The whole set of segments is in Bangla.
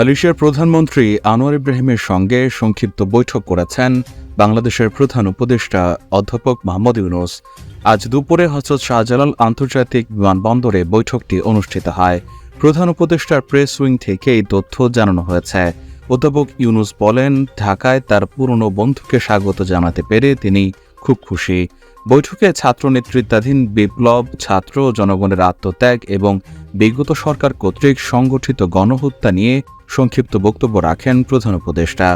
মালয়েশিয়ার প্রধানমন্ত্রী আনোয়ার ইব্রাহিমের সঙ্গে সংক্ষিপ্ত বৈঠক করেছেন বাংলাদেশের প্রধান উপদেষ্টা অধ্যাপক মোহাম্মদ ইউনুস। আজ দুপুরে হজরত শাহজালাল আন্তর্জাতিক বিমানবন্দরে বৈঠকটি অনুষ্ঠিত হয়। প্রধান উপদেষ্টার প্রেস উইং থেকে এই তথ্য জানানো হয়েছে। অধ্যাপক ইউনুস বলেন, ঢাকায় তার পুরনো বন্ধুকে স্বাগত জানাতে পেরে তিনি খুব খুশি। বৈঠকে ছাত্র নেতৃত্বাধীন বিপ্লব, ছাত্র জনগণের আত্মত্যাগ এবং বিগত সরকার কর্তৃক সংগঠিত গণহত্যা নিয়ে সংক্ষিপ্ত বক্তব্য রাখেন প্রধান উপদেষ্টা।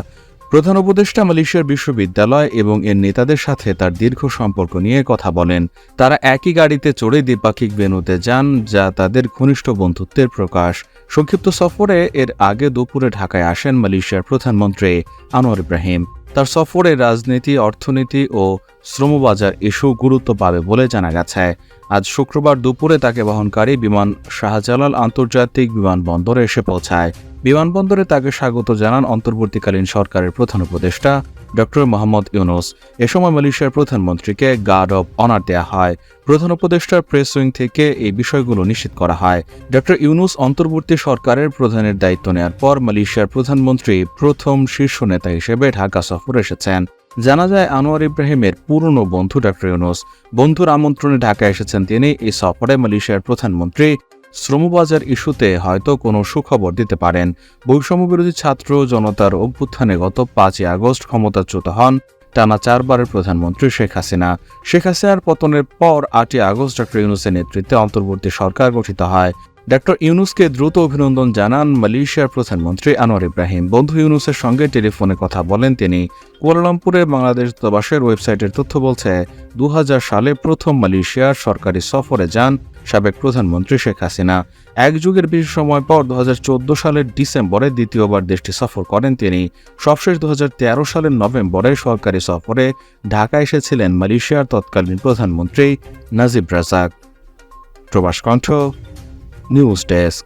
প্রধান উপদেষ্টা মালয়েশিয়ার বিশ্ববিদ্যালয় এবং এর নেতাদের সাথে তার দীর্ঘ সম্পর্ক নিয়ে কথা বলেন। তারা একই গাড়িতে চড়ে দ্বিপাক্ষিক বেনুতে যান, যা তাদের ঘনিষ্ঠ বন্ধুত্বের প্রকাশ। সংক্ষিপ্ত সফরে এর আগে দুপুরে ঢাকায় আসেন মালয়েশিয়ার প্রধানমন্ত্রী আনোয়ার ইব্রাহিম। তার সফরে রাজনীতি, অর্থনীতি ও শ্রমবাজার ইস্যু গুরুত্ব পাবে বলে জানা গেছে। আজ শুক্রবার দুপুরে তাকে বহনকারী বিমান শাহজালাল আন্তর্জাতিক বিমানবন্দরে এসে পৌঁছায়। বিমানবন্দরে তাকে স্বাগত জানান অন্তর্বর্তীকালীন সরকারের প্রধান উপদেষ্টা ডক্টর মোহাম্মদ ইউনুস। এ সময় মালয়েশিয়ার প্রধানমন্ত্রীকে গার্ড অব অনার দেওয়া হয়। প্রধান উপদেষ্টার প্রেস উইং থেকে এই বিষয়গুলো নিশ্চিত করা হয়। ডক্টর ইউনুস অন্তর্বর্তী সরকারের প্রধানের দায়িত্ব নেওয়ার পর মালয়েশিয়ার প্রধানমন্ত্রী প্রথম শীর্ষ নেতা হিসেবে ঢাকা সফর এসেছেন। জানা যায়, আনোয়ার ইব্রাহিমের পুরনো বন্ধু ডক্টর ইউনুস। বন্ধুর আমন্ত্রণে ঢাকা এসেছেন তিনি। এই সফরে মালয়েশিয়ার প্রধানমন্ত্রী শ্রমবাজার ইস্যুতে হয়তো কোনো সুখবর দিতে পারেন। বৈষম্য বিরোধী ছাত্র জনতার অভ্যুত্থানে গত পাঁচই আগস্ট ক্ষমতাচ্যুত হন টানা চারবারের প্রধানমন্ত্রী শেখ হাসিনা। শেখ হাসিনার পতনের পর আটই আগস্ট ডক্টর ইউনুসের নেতৃত্বে অন্তর্বর্তী সরকার গঠিত হয়। ডক্টর ইউনুসকে দ্রুত অভিনন্দন জানান মালয়েশিয়ার প্রধানমন্ত্রী আনোয়ার ইব্রাহিম। বন্ধু ইউনুসের সঙ্গে টেলিফোনে কথা বলেন তিনি। কুয়ালালামপুরে বাংলাদেশ দূতাবাসের ওয়েবসাইটের তথ্য বলছে দু হাজার সালে প্রথম মালয়েশিয়ার সরকারি সফরে যান সাবেক প্রধানমন্ত্রী শেখ হাসিনা। এক যুগের বেশি সময় পর দু হাজার চোদ্দ সালের ডিসেম্বরে দ্বিতীয়বার দেশটি সফর করেন তিনি। সবশেষ দু হাজার তেরো সালের নভেম্বরে সরকারি সফরে ঢাকা এসেছিলেন মালয়েশিয়ার তৎকালীন প্রধানমন্ত্রী নাজিব রাজাক প্রবাস কণ্ঠ, নিউজ ডেস্ক।